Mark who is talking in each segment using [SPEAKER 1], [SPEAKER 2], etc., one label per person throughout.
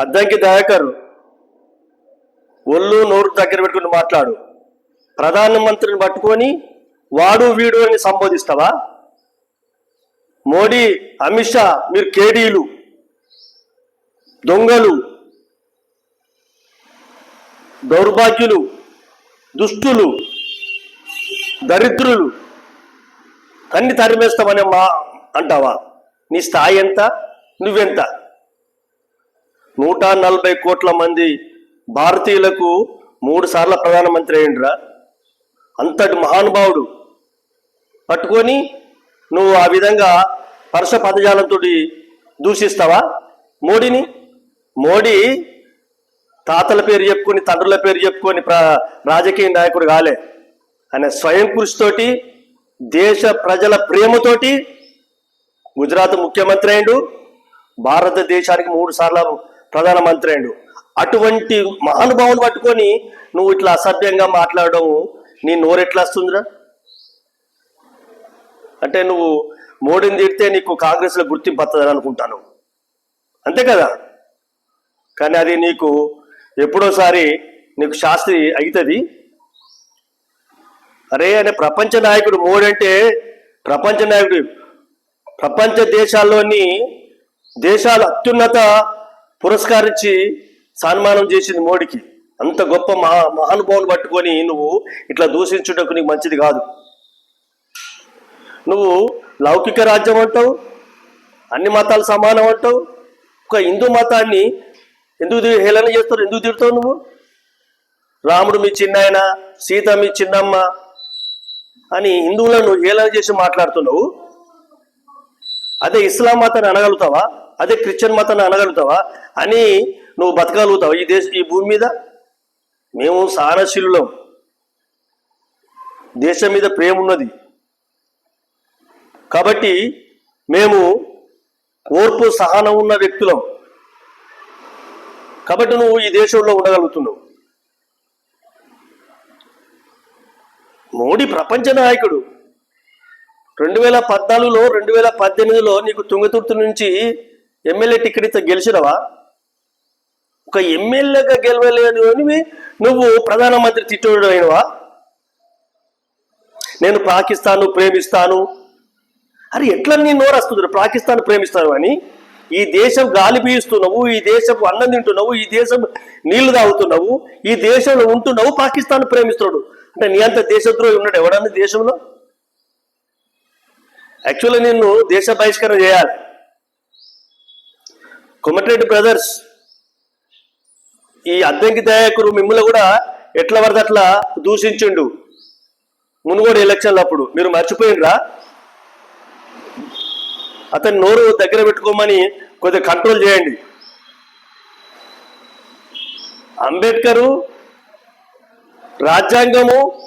[SPEAKER 1] అద్దంకి దయాకర్ ఒళ్ళు నోరు దగ్గర పెట్టుకుని మాట్లాడు. ప్రధానమంత్రిని పట్టుకొని వాడు వీడు అని సంబోధిస్తావా? మోడీ అమిత్ షా మీరు కేడీలు దొంగలు దౌర్భాగ్యులు దుష్టులు దరిద్రులు కన్ని తరిమేస్తామనే మా అంటావా? నీ స్థాయి ఎంత? నువ్వెంత? నూట నలభై కోట్ల మంది భారతీయులకు మూడు సార్ల ప్రధానమంత్రి అయ్యిండ్రా. అంతటి మహానుభావుడు. పట్టుకొని నువ్వు ఆ విధంగా పరుష పదజాలంతో దూషిస్తావా? మోడీని? మోడీ తాతల పేరు చెప్పుకొని తండ్రుల పేరు చెప్పుకొని ప్ర రాజకీయ నాయకుడు కాలే. ఆయన స్వయం కృషితోటి దేశ ప్రజల ప్రేమతోటి గుజరాత్ ముఖ్యమంత్రి అయిండు భారతదేశానికి మూడు సార్లు ప్రధానమంత్రి అయిండు అటువంటి మహానుభావులు పట్టుకొని నువ్వు ఇట్లా అసభ్యంగా మాట్లాడడం నీ నోరెట్లా వస్తుందిరా? అంటే నువ్వు మోడీని తిడితే నీకు కాంగ్రెస్లో గుర్తింపు వస్తుందని అనుకుంటాను. అంతే కదా? కానీ అది నీకు ఎప్పుడోసారి నీకు శాస్త్రి అవుతుంది అరే అనే ప్రపంచ నాయకుడు మోడీ అంటే ప్రపంచ నాయకుడు ప్రపంచ దేశాల్లోని దేశాల అత్యున్నత పురస్కరించి సన్మానం చేసింది మోడీకి. అంత గొప్ప మహా మహానుభావులు పట్టుకొని నువ్వు ఇట్లా దూషించుటకు నీకు మంచిది కాదు. నువ్వు లౌకిక రాజ్యం అంటావు అన్ని మతాలు సమానం అంటావు ఒక హిందూ మతాన్ని ఎందుకు హేళన చేస్తావు ఎందుకు తిడతావు నువ్వు? రాముడు మీ చిన్నాయన సీత మీ చిన్నమ్మ అని హిందువులను హేళన చేసి మాట్లాడుతున్నావు. అదే ఇస్లాం మతాన్ని అనగలుగుతావా? అదే క్రిస్టియన్ మతాన్ని అనగలుగుతావా? అని నువ్వు బతకగలుగుతావు. ఈ దేశ ఈ భూమి మీద మేము సహనశీలులం. దేశం మీద ప్రేమ ఉన్నది. కాబట్టి మేము ఓర్పు సహనం ఉన్న వ్యక్తులం. కాబట్టి నువ్వు ఈ దేశంలో ఉండగలుగుతున్నావు. మోడీ ప్రపంచ నాయకుడు. రెండు వేల పద్నాలుగులో రెండు వేల పద్దెనిమిదిలో నీకు తుంగతుర్తి నుంచి ఎమ్మెల్యే టికెట్ ఇస్తే గెలిచినవా ఒక ఎమ్మెల్యేగా అని నువ్వు ప్రధానమంత్రి తిట్టోడు అయినవా? నేను పాకిస్తాను ప్రేమిస్తాను. అరే ఎట్లా నీ నోరు వస్తుంది పాకిస్తాన్ ప్రేమిస్తాను అని? ఈ దేశం గాలి పీలుస్తున్నావు ఈ దేశపు అన్నం తింటున్నావు ఈ దేశం నీళ్ళు తాగుతున్నావు ఈ దేశంలో ఉంటున్నావు పాకిస్తాన్ ప్రేమిస్తున్నాడు. అంటే నీ అంత దేశద్రోహి ఉన్నాడు ఎవడన్నా దేశంలో? యాక్చువల్గా నిన్ను దేశ బహిష్కరణ చేయాలి. కొమటిరెడ్డి బ్రదర్స్ ఈ అద్దంకి దయాకరు మిమ్మల్ని కూడా ఎట్ల పడితే అట్లా దూషించిండు. మునుగోడు ఎలక్షన్లు అప్పుడు. మీరు మర్చిపోయినరా? అతని నోరు దగ్గర పెట్టుకోమని కొద్దిగా కంట్రోల్ చేయండి. అంబేద్కరు రాజ్యాంగము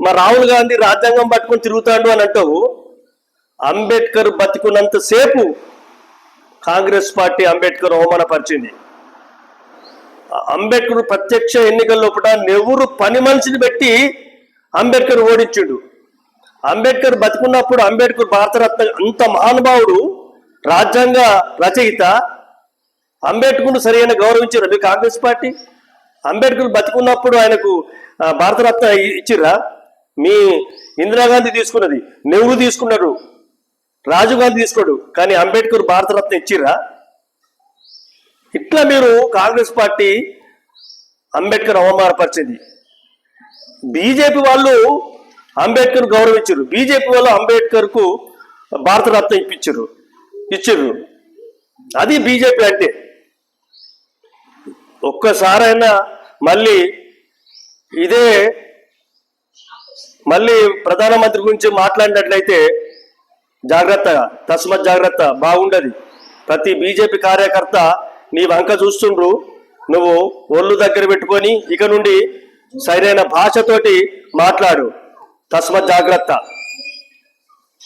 [SPEAKER 1] మా రాహుల్ గాంధీ రాజ్యాంగం పట్టుకొని తిరుగుతాడు అని అంటావు. అంబేద్కర్ బతికున్నంత సేపు కాంగ్రెస్ పార్టీ అంబేద్కర్ అవమానపరిచింది. అంబేద్కర్ ప్రత్యక్ష ఎన్నికల లోపల నెవరు పని మనిషిని పెట్టి అంబేద్కర్ ఓడించాడు. అంబేద్కర్ బతికున్నప్పుడు అంబేద్కర్ భారతరత్న అంత మహానుభావుడు రాజ్యాంగ రచయిత. అంబేద్కర్ను సరైన గౌరవించారు మీ కాంగ్రెస్ పార్టీ? అంబేద్కర్ బతికున్నప్పుడు ఆయనకు భారతరత్న ఇచ్చిర్రా? మీ ఇందిరాగాంధీ తీసుకున్నది. నెహ్రూ తీసుకున్నారు రాజీవ్ గాంధీ తీసుకోడు. కానీ అంబేద్కర్ భారతరత్న ఇచ్చిర్రా? ఇట్లా మీరు కాంగ్రెస్ పార్టీ అంబేద్కర్ అవమానపరిచింది. బీజేపీ వాళ్ళు అంబేద్కర్ గౌరవించరు. బీజేపీ వాళ్ళు అంబేద్కర్కు భారతరత్న ఇప్పించరు. ఇచ్చారు. అది బీజేపీ అంటే. ఒక్కసారైనా మళ్ళీ ఇదే మళ్ళీ ప్రధానమంత్రి గురించి మాట్లాడినట్లయితే జాగ్రత్తగా తస్మత్ జాగ్రత్త బాగుండదు. ప్రతి బీజేపీ కార్యకర్త నీ వంక చూస్తుండ్రు. నువ్వు ఒళ్ళు దగ్గర పెట్టుకొని ఇక నుండి సరైన భాషతోటి మాట్లాడు. తస్మత్ జాగ్రత్త.